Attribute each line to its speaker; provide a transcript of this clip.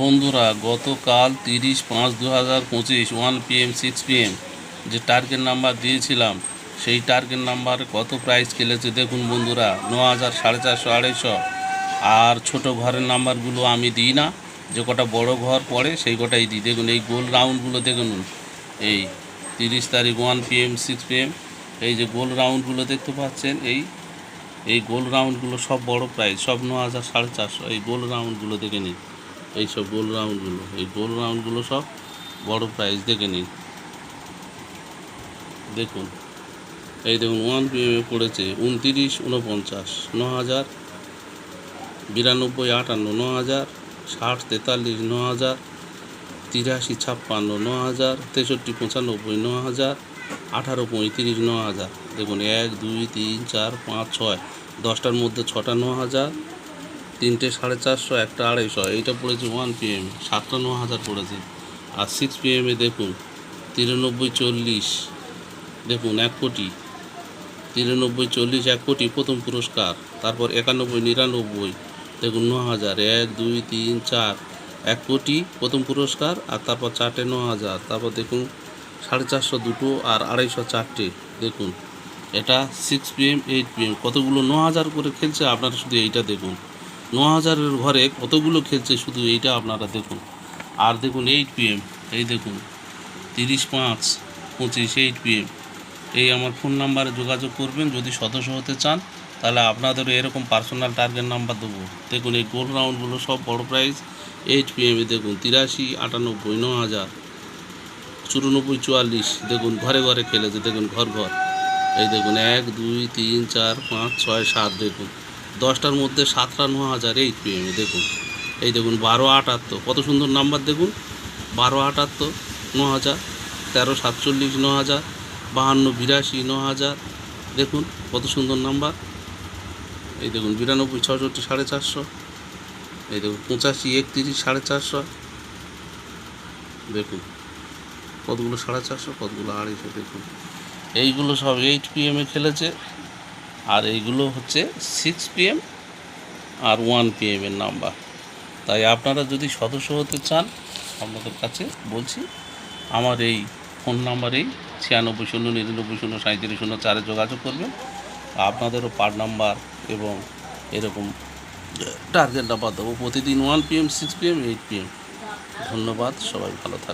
Speaker 1: বন্ধুরা, গতকাল তিরিশ পাঁচ দু হাজার পঁচিশ ওয়ান পিএম, সিক্স পিএম যে টার্গেট নাম্বার দিয়েছিলাম, সেই টার্গেট নাম্বার কত প্রাইস খেলেছে দেখুন বন্ধুরা ন হাজার সাড়ে চারশো আড়াইশো। আর ছোট ঘরের নাম্বারগুলো আমি দিই না, যে কটা বড় ঘর পড়ে সেই কটাই দিই। দেখুন, এই গোল রাউন্ডগুলো দেখুন, এই তিরিশ তারিখ ওয়ান পিএম, সিক্স পিএম, এই যে গোল রাউন্ডগুলো দেখতে পাচ্ছেন, এই এই গোল রাউন্ডগুলো সব বড় প্রাইস সব ন হাজার সাড়ে চারশো, এই গোল রাউন্ডগুলো দেখে নিন। এই সব গোল রাউন্ডগুলো, এই গোল রাউন্ডগুলো সব বড় প্রাইস দেখে নিন। দেখুন, এই দেখুন ওয়ান পিএমে পড়েছে উনতিরিশ, উনপঞ্চাশ ন হাজার বিরানব্বই, আটান্ন ন হাজার ষাট, তেতাল্লিশ ন হাজার তিরাশি, ছাপ্পান্ন ন হাজার তেষট্টি, পঁচানব্বই ন হাজার আঠারো, পঁয়ত্রিশ ন হাজার দেখুন, এক, দুই, তিন, চার, পাঁচ, ছয়, দশটার মধ্যে ছটা ন হাজার তিনটে সাড়ে চারশো, একটা আড়াইশো। এইটা পড়েছে ওয়ান পিএম সাতটা ন হাজার পড়েছে। আর সিক্স পিএমে দেখুন, তিরানব্বই চল্লিশ। দেখুন, এক কোটি। তিরানব্বই চল্লিশ, এক কোটি, প্রথম পুরস্কার। তারপর একানব্বই, নিরানব্বই। দেখুন, ন হাজার। এক, দুই, তিন, চার। এক কোটি, প্রথম পুরস্কার। আর তারপর চারটে ন হাজার। তারপর দেখুন, সাড়ে চারশো দুটো আর আড়াইশো চারটে। দেখুন, এটা সিক্স পিএম এইট পিএম কতগুলো ন হাজার করে খেলছে আপনারা শুধু এইটা দেখুন। ন হাজারের ঘরে কতগুলো খেলছে শুধু এইটা আপনারা দেখুন। আর দেখুন এইট পিএম এই দেখুন, তিরিশ পাঁচ, পঁচিশ এইট পিএম এই আমার ফোন নাম্বারে যোগাযোগ করবেন, যদি সদস্য হতে চান, তাহলে আপনাদেরও এরকম পার্সোনাল টার্গেট নাম্বার দেবো। দেখুন, এই গোল রাউন্ডগুলো সব বড় প্রাইস এইট পিএমে দেখুন, তিরাশি, আটানব্বই ন হাজার চুরানব্বই, চুয়াল্লিশ। দেখুন, ঘরে ঘরে খেলেছে, দেখুন, ঘর ঘর। এই দেখুন, এক, দুই, তিন, চার, পাঁচ, ছয়, সাত, দেখুন। দশটার মধ্যে সাতটা ন হাজার এইট পিএমে দেখুন। এই দেখুন, বারো আটাত্তর। কত সুন্দর নাম্বার, দেখুন। বারো আটাত্তর ন হাজার তেরো সাতচল্লিশ ন হাজার বাহান্ন, বিরাশি ন হাজার দেখুন, কত সুন্দর নাম্বার। এই দেখুন, বিরানব্বই ছষট্টি সাড়ে চারশো। এই দেখুন, পঁচাশি, একত্রিশ, সাড়ে চারশো। দেখুন, কতগুলো সাড়ে চারশো, কতগুলো আড়াইশো, দেখুন। এইগুলো সব এইট পিএমে খেলেছে। আর এইগুলো হচ্ছে সিক্স পিএম আর ওয়ান পিএমের নাম্বার তাই আপনারা যদি সদস্য হতে চান, আপনাদের কাছে বলছি, আমার এই ফোন নাম্বারেই ছিয়ানব্বই শূন্য, নিরানব্বই শূন্য সাঁত্রিশ শূন্য, চারে যোগাযোগ করবেন। আপনাদেরও পার্ট নাম্বার এবং এরকম টার্গেট নাম্বার দেবো। প্রতিদিন one PM six PM eight PM ধন্যবাদ, সবাই ভালো থাকবেন।